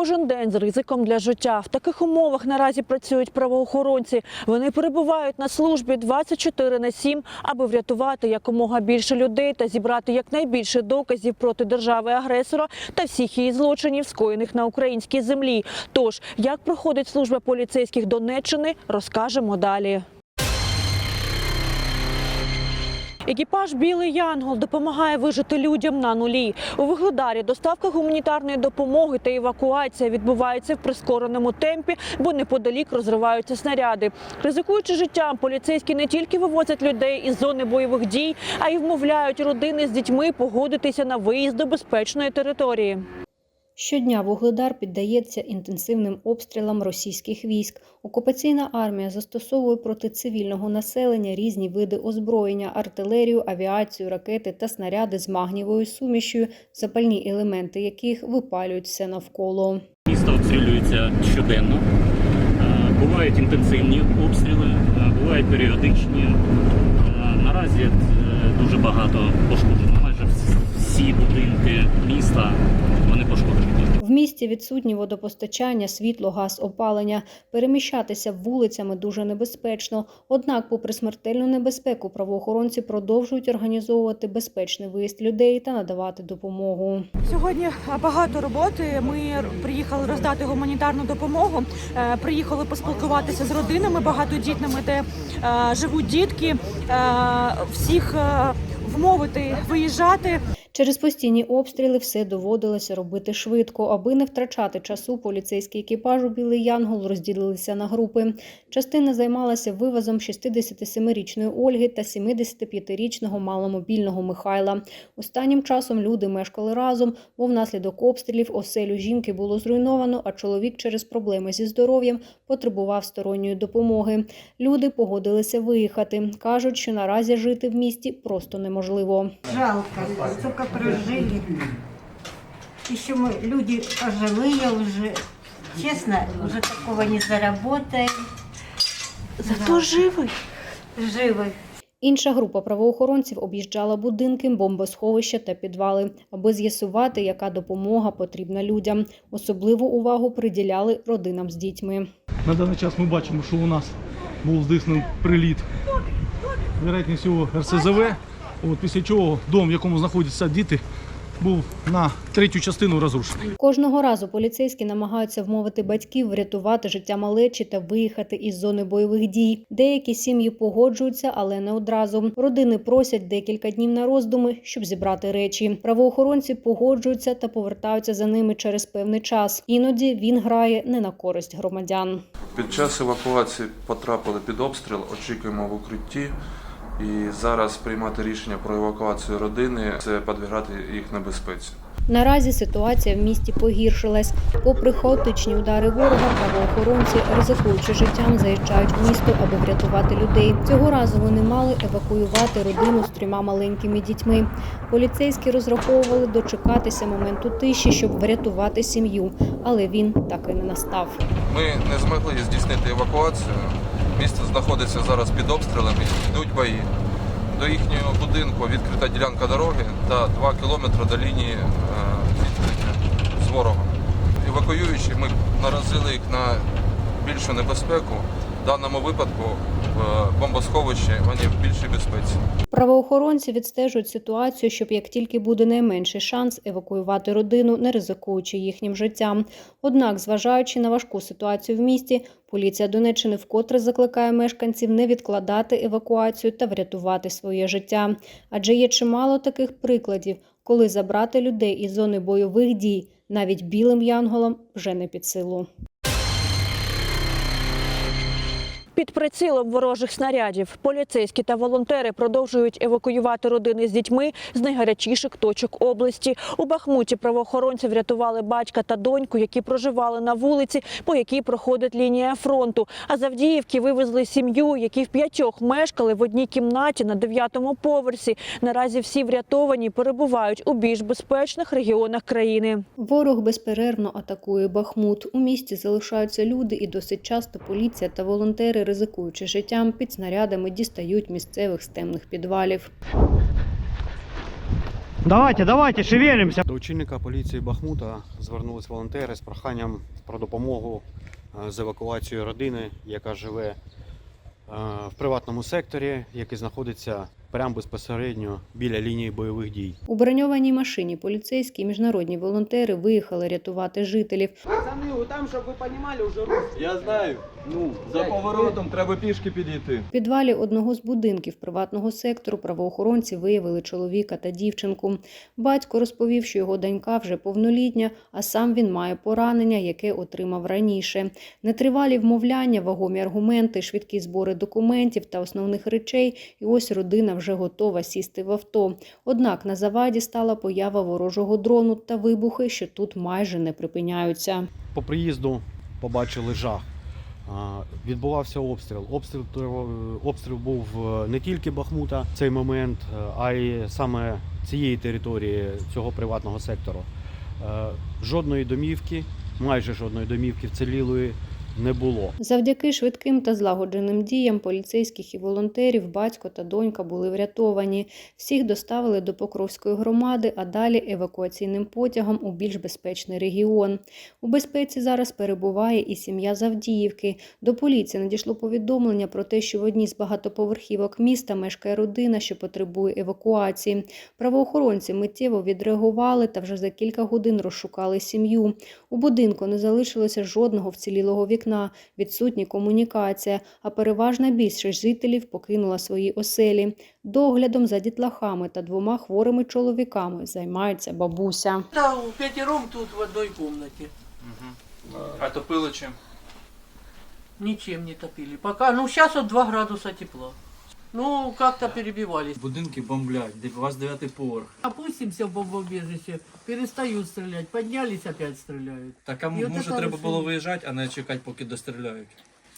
Кожен день з ризиком для життя. В таких умовах наразі працюють правоохоронці. Вони перебувають на службі 24 на 7, аби врятувати якомога більше людей та зібрати якнайбільше доказів проти держави-агресора та всіх її злочинів, скоєних на українській землі. Тож, як проходить служба поліцейських Донеччини, розкажемо далі. Екіпаж Білий Янгол допомагає вижити людям на нулі. У Вугледарі доставка гуманітарної допомоги та евакуація відбуваються в прискореному темпі, бо неподалік розриваються снаряди. Ризикуючи життям, поліцейські не тільки вивозять людей із зони бойових дій, а й вмовляють родини з дітьми погодитися на виїзд до безпечної території. Щодня Вугледар піддається інтенсивним обстрілам російських військ. Окупаційна армія застосовує проти цивільного населення різні види озброєння, артилерію, авіацію, ракети та снаряди з магнієвою сумішю, запальні елементи яких випалюють все навколо. Місто обстрілюється щоденно. Е, Бувають інтенсивні обстріли, е, бувають періодичні. Е, Наразі дуже багато пошкоджено. Майже всі будинки міста. Місті відсутні водопостачання, світло, газ, опалення. Переміщатися вулицями дуже небезпечно. Однак, попри смертельну небезпеку, правоохоронці продовжують організовувати безпечний виїзд людей та надавати допомогу. Сьогодні багато роботи. Ми приїхали роздати гуманітарну допомогу. е, Приїхали поспілкуватися з родинами багатодітними, де е, живуть дітки. е, Всіх вмовити виїжджати. Через постійні обстріли все доводилося робити швидко, аби не втрачати часу. Поліцейський екіпаж у Білий Янгол розділилися на групи. Частина займалася вивозом 67-річної Ольги та 75-річного маломобільного Михайла. Останнім часом люди мешкали разом, бо внаслідок обстрілів оселю жінки було зруйновано, а чоловік через проблеми зі здоров'ям потребував сторонньої допомоги. Люди погодилися виїхати. кажуть, що наразі жити в місті просто неможливо. Жалко, столько прожили. Еще мы люди пожилые уже. Честно, уже такого не заработаем. Зато живий. Живы. Інша група правоохоронців об'їжджала будинки, бомбосховища та підвали, аби з'ясувати, яка допомога потрібна людям. Особливу увагу приділяли родинам з дітьми. На даний час ми бачимо, що у нас був здійснений приліт, вероятність всього РСЗВ. От, після чого дом, в якому знаходяться діти, був на третю частину розрушений. Кожного разу поліцейські намагаються вмовити батьків врятувати життя малечі та виїхати із зони бойових дій. Деякі сім'ї погоджуються, але не одразу. Родини просять декілька днів на роздуми, щоб зібрати речі. Правоохоронці погоджуються та повертаються за ними через певний час. Іноді він грає не на користь громадян. Під час евакуації потрапили під обстріл, очікуємо в укритті. І зараз приймати рішення про евакуацію родини це підвергати їх небезпеці. Наразі ситуація в місті погіршилась. Попри хаотичні удари ворога, правоохоронці, ризикуючи життям, заїжджають в місто, аби врятувати людей. Цього разу вони мали евакуювати родину з трьома маленькими дітьми. Поліцейські розраховували дочекатися моменту тиші, щоб врятувати сім'ю, але він так і не настав. Ми не змогли здійснити евакуацію. Місто знаходиться зараз під обстрілами, йдуть бої. До їхнього будинку відкрита ділянка дороги та 2 кілометри до лінії відкриття зіткнення з ворогом. Евакуюючи, ми наразили їх на більшу небезпеку. В даному випадку в бомбосховищі вони в більшій безпеці. Правоохоронці відстежують ситуацію, щоб як тільки буде найменший шанс евакуювати родину, не ризикуючи їхнім життям. Однак, зважаючи на важку ситуацію в місті, поліція Донеччини вкотре закликає мешканців не відкладати евакуацію та врятувати своє життя. Адже є чимало таких прикладів, коли забрати людей із зони бойових дій навіть білим янголам вже не під силу. Під прицілом ворожих снарядів поліцейські та волонтери продовжують евакуювати родини з дітьми з найгарячіших точок області. У Бахмуті правоохоронці врятували батька та доньку, які проживали на вулиці, по якій проходить лінія фронту. А з Авдіївки вивезли сім'ю, які в п'ятьох мешкали в одній кімнаті на дев'ятому поверсі. Наразі всі врятовані перебувають у більш безпечних регіонах країни. Ворог безперервно атакує Бахмут. У місті залишаються люди, і досить часто поліція та волонтери, ризикуючи життям, під снарядами дістають місцевих з темних підвалів. Давайте, давайте, шевелимося. До очільника поліції Бахмута звернулись волонтери з проханням про допомогу е, з евакуацією родини, яка живе е, в приватному секторі, який знаходиться прямо безпосередньо біля лінії бойових дій. У броньованій машині поліцейські і міжнародні волонтери виїхали рятувати жителів. Пацани, там, щоб ви розуміли, вже русські. Я знаю. Ну, за поворотом треба пішки підійти. В підвалі одного з будинків приватного сектору правоохоронці виявили чоловіка та дівчинку. Батько розповів, що його донька вже повнолітня, а сам він має поранення, яке отримав раніше. Нетривалі вмовляння, вагомі аргументи, швидкі збори документів та основних речей. І ось родина вже готова сісти в авто. Однак на заваді стала поява ворожого дрону та вибухи, що тут майже не припиняються. По приїзду побачили жах. Відбувався обстріл. Обстріл, обстріл був е, не тільки Бахмута в цей момент, е, а й саме цієї території цього приватного сектору. Е, Жодної домівки, майже жодної домівки вцілілої не було. Завдяки швидким та злагодженим діям поліцейських і волонтерів батько та донька були врятовані. Всіх доставили до Покровської громади, а далі евакуаційним потягом у більш безпечний регіон. У безпеці зараз перебуває і сім'я Завдіївки. До поліції надійшло повідомлення про те, що в одній з багатоповерхівок міста мешкає родина, що потребує евакуації. Правоохоронці миттєво відреагували та вже за кілька годин розшукали сім'ю. У будинку не залишилося жодного вцілілого вікна, відсутня комунікація, а переважна більшість жителів покинула свої оселі. Доглядом за дітлахами та двома хворими чоловіками займається бабуся. Та у пятером тут в одній кімнаті. Угу. А топили чим? Нічим не топили. Пока, ну зараз от 2 градуси тепла. Ну, как-то перебивались. Будинки бомблять, у вас дев'ятий поверх. Опустимся в бомбоубежище, перестают стрелять. Поднялись, опять стреляют. Так а І от може така треба було виїжджати, а не чекати, поки достріляють.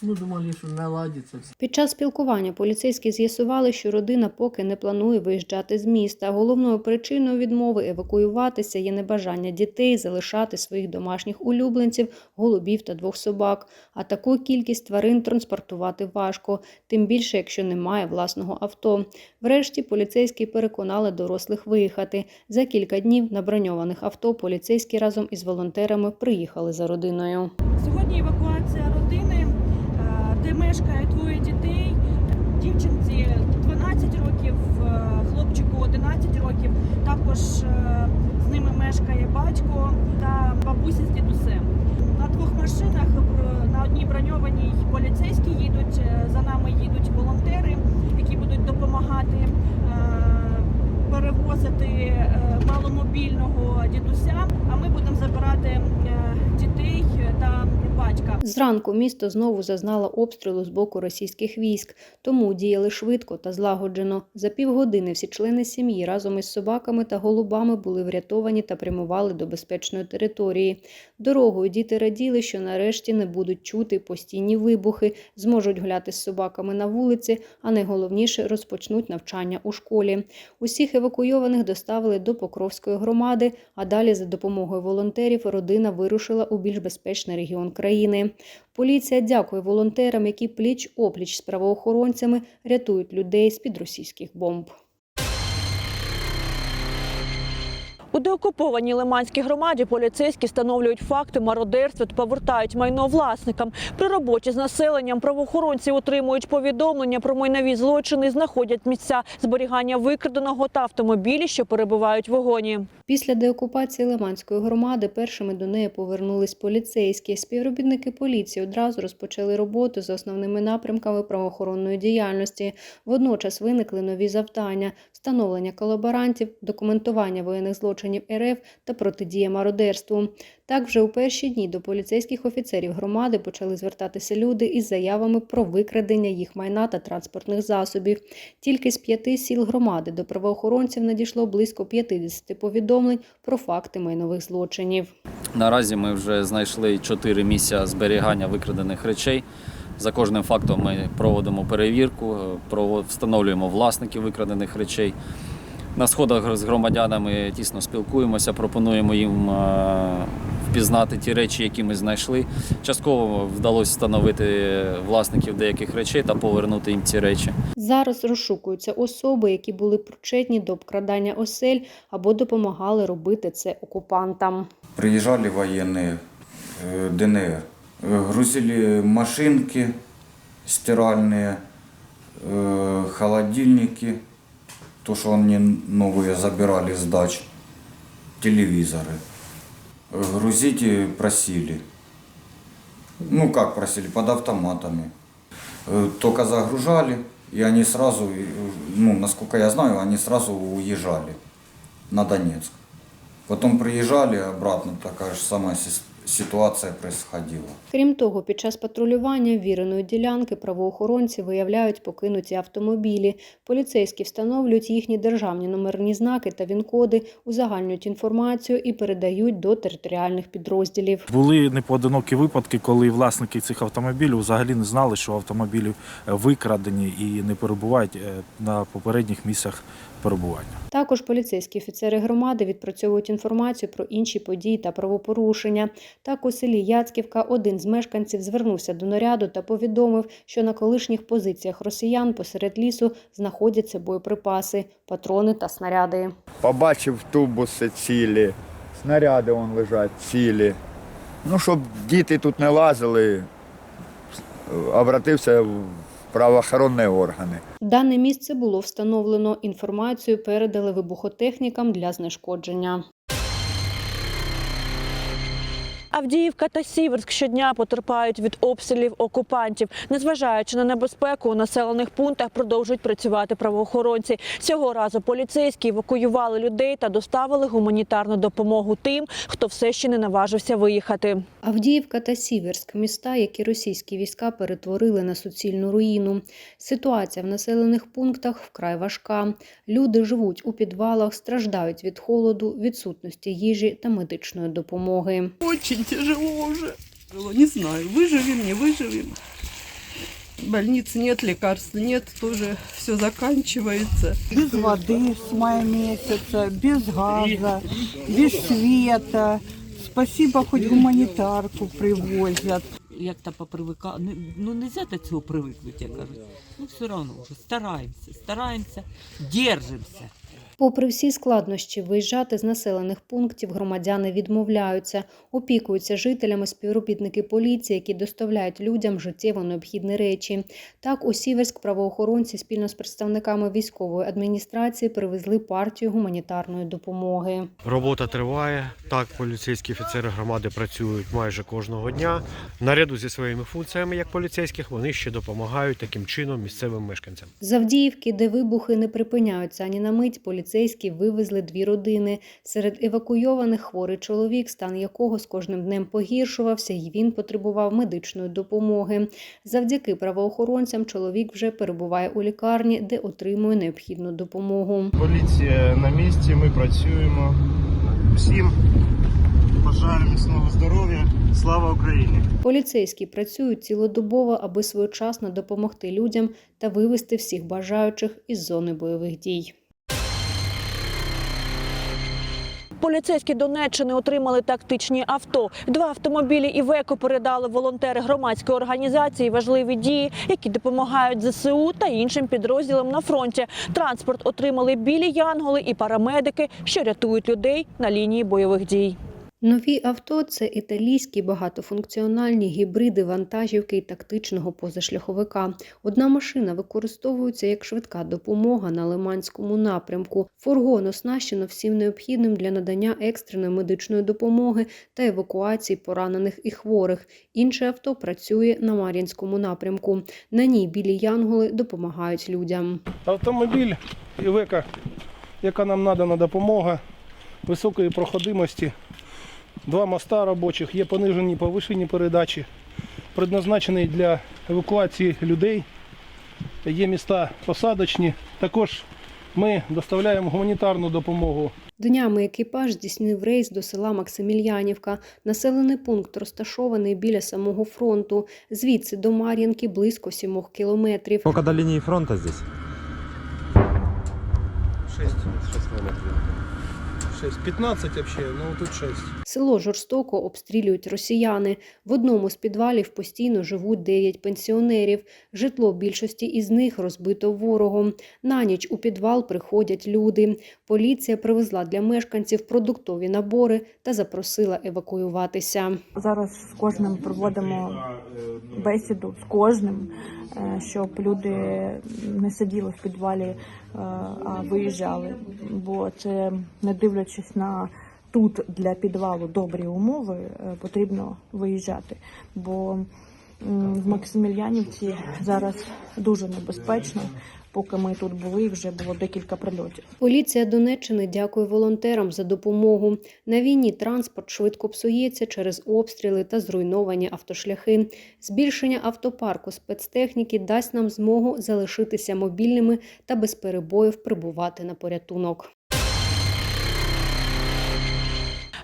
Ну, думали, что наладится все. Під час спілкування поліцейські з'ясували, що родина поки не планує виїжджати з міста. Головною причиною відмови евакуюватися є небажання дітей залишати своїх домашніх улюбленців, голубів та двох собак. А таку кількість тварин транспортувати важко, тим більше, якщо немає власного авто. Врешті поліцейські переконали дорослих виїхати. За кілька днів на броньованих авто поліцейські разом із волонтерами приїхали за родиною. Сьогодні евакуація родини, де мешкає двоє дітей. Дівчинці 12 років, е, хлопчику 11 років. Також е, з ними мешкає батько та бабуся з дідусем. На двох машинах на одній броньованій поліцейські їдуть. е, За нами їдуть волонтери, які будуть допомагати е, перевозити е, маломобільного дідуся. А ми будемо забирати е, батька. Зранку місто знову зазнало обстрілу з боку російських військ, тому діяли швидко та злагоджено. За півгодини всі члени сім'ї разом із собаками та голубами були врятовані та прямували до безпечної території. Дорогою діти раділи, що нарешті не будуть чути постійні вибухи, зможуть гуляти з собаками на вулиці, а найголовніше розпочнуть навчання у школі. Усіх евакуйованих доставили до Покровської громади, а далі за допомогою волонтерів родина вирушила у більш безпечний регіон країни. Поліція дякує волонтерам, які пліч-опліч з правоохоронцями рятують людей з-під російських бомб. У деокупованій Лиманській громаді поліцейські встановлюють факти мародерства та повертають майно власникам. При роботі з населенням правоохоронці отримують повідомлення про майнові злочини, знаходять місця зберігання викраденого та автомобілі, що перебувають в вогоні. Після деокупації Лиманської громади першими до неї повернулись поліцейські. Співробітники поліції одразу розпочали роботу за основними напрямками правоохоронної діяльності. Водночас виникли нові завдання: встановлення колаборантів, документування воєнних злочинів РФ та протидія мародерству. Так, вже у перші дні до поліцейських офіцерів громади почали звертатися люди із заявами про викрадення їх майна та транспортних засобів. Тільки з п'яти сіл громади до правоохоронців надійшло близько 50 повідомлень про факти майнових злочинів. Наразі ми вже знайшли чотири місця зберігання викрадених речей. За кожним фактом ми проводимо перевірку, встановлюємо власників викрадених речей. На сходах з громадянами тісно спілкуємося, пропонуємо їм е, впізнати ті речі, які ми знайшли. Частково вдалося встановити власників деяких речей та повернути їм ці речі. Зараз розшукуються особи, які були причетні до обкрадання осель або допомагали робити це окупантам. Приезжали военные э, ДНР, э, грузили машинки стиральные, э, холодильники, То, что они новые забирали с дач, телевизоры. Грузить просили. Ну, как просили, под автоматами. Только загружали, и они сразу, ну, насколько я знаю, они сразу уезжали на Донецк. Потом приезжали обратно, такая же самая сис- ситуация происходила. Крім того, під час патрулювання віреної ділянки правоохоронці виявляють покинуті автомобілі. Поліцейські встановлюють їхні державні номерні знаки та він-коди, узагальнюють інформацію і передають до територіальних підрозділів. Були непоодинокі випадки, коли власники цих автомобілів взагалі не знали, що автомобілі е, викрадені і не перебувають е, на попередніх місцях перебування. Також поліцейські офіцери громади відпрацьовують інформацію про інші події та правопорушення. Так у селі Яцьківка один з мешканців звернувся до наряду та повідомив, що на колишніх позиціях росіян посеред лісу знаходяться боєприпаси, патрони та снаряди. Побачив тубуси цілі, снаряди вон лежать цілі. Ну, щоб діти тут не лазили, обратився в правоохоронні органи. Дане місце було встановлено. Інформацію передали вибухотехнікам для знешкодження. Авдіївка та Сіверськ щодня потерпають від обстрілів окупантів. Незважаючи на небезпеку, у населених пунктах продовжують працювати правоохоронці. Цього разу поліцейські евакуювали людей та доставили гуманітарну допомогу тим, хто все ще не наважився виїхати. Авдіївка та Сіверськ міста, які російські війська перетворили на суцільну руїну. Ситуація в населених пунктах вкрай важка. Люди живуть у підвалах, страждають від холоду, відсутності їжі та медичної допомоги. Очень тяжело уже. Не знаю, выживем, не выживем. Больниц нет, лекарств нет, тоже все заканчивается. Без воды с мая месяца, без газа, без света. Спасибо, хоть гуманитарку привозят. Як-то попривика... Ну, ну нельзя до цього привикнути, я кажу. Ну все одно вже стараємося, стараємося, держимося. Попри всі складнощі, виїжджати з населених пунктів громадяни відмовляються, опікуються жителями співробітники поліції, які доставляють людям життєво необхідні речі. Так, у Сіверськ правоохоронці спільно з представниками військової адміністрації привезли партію гуманітарної допомоги. Робота триває. Так, поліцейські офіцери громади працюють майже кожного дня. Наряду зі своїми функціями як поліцейських вони ще допомагають таким чином місцевим мешканцям. З Авдіївки, де вибухи не припиняються ані на мить, поліцейські вивезли дві родини. Серед евакуйованих хворий чоловік, стан якого з кожним днем погіршувався, і він потребував медичної допомоги. Завдяки правоохоронцям чоловік вже перебуває у лікарні, де отримує необхідну допомогу. Поліція на місці, ми працюємо. Всім бажаю міцного здоров'я. Слава Україні! Поліцейські працюють цілодобово, аби своєчасно допомогти людям та вивести всіх бажаючих із зони бойових дій. Поліцейські Донеччини отримали тактичні авто. Два автомобілі Івеко передали волонтери громадської організації важливі дії, які допомагають ЗСУ та іншим підрозділам на фронті. Транспорт отримали білі янголи і парамедики, що рятують людей на лінії бойових дій. Нові авто це італійські багатофункціональні гібриди вантажівки і тактичного позашляховика. Одна машина використовується як швидка допомога на Лиманському напрямку. Фургон оснащено всім необхідним для надання екстреної медичної допомоги та евакуації поранених і хворих. Інше авто працює на Мар'їнському напрямку. На ній білі янголи допомагають людям. Автомобіль Івека, яка нам надана допомога високої проходимості. Два моста робочих, є понижені повишені передачі, предназначений для евакуації людей. Є міста посадочні. Також ми доставляємо гуманітарну допомогу Днями екіпаж здійснив рейс до села Максимільянівка. Населений пункт розташований біля самого фронту. Звідси до Мар'їнки близько сімох кілометрів. Сколько до линии фронта здесь? 6, 6 километров. 6. 15 вообще, ну тут 6. Село жорстоко обстрілюють росіяни. В одному з підвалів постійно живуть 9 пенсіонерів. Житло більшості із них розбито ворогом. На ніч у підвал приходять люди. Поліція привезла для мешканців продуктові набори та запросила евакуюватися. Зараз з кожним проводимо бесіду з кожним, е, щоб люди не сиділи в підвалі, а виїжджали. Бо це не дивлячись на тут для підвалу добрі умови, е, потрібно виїжджати. Бо в Максимільянівці зараз дуже небезпечно. Поки ми тут були, вже було декілька прильотів. Поліція Донеччини дякує волонтерам за допомогу. На війні транспорт швидко псується через обстріли та зруйновані автошляхи. Збільшення автопарку спецтехніки дасть нам змогу залишитися мобільними та без перебоїв прибувати на порятунок.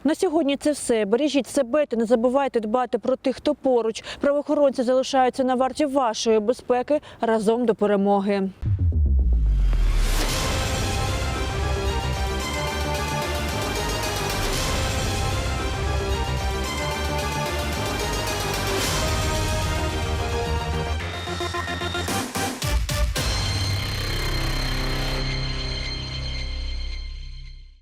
На сьогодні це все. Бережіть себе та не забувайте дбати про тих, хто поруч. Правоохоронці залишаються на варті вашої безпеки разом до перемоги.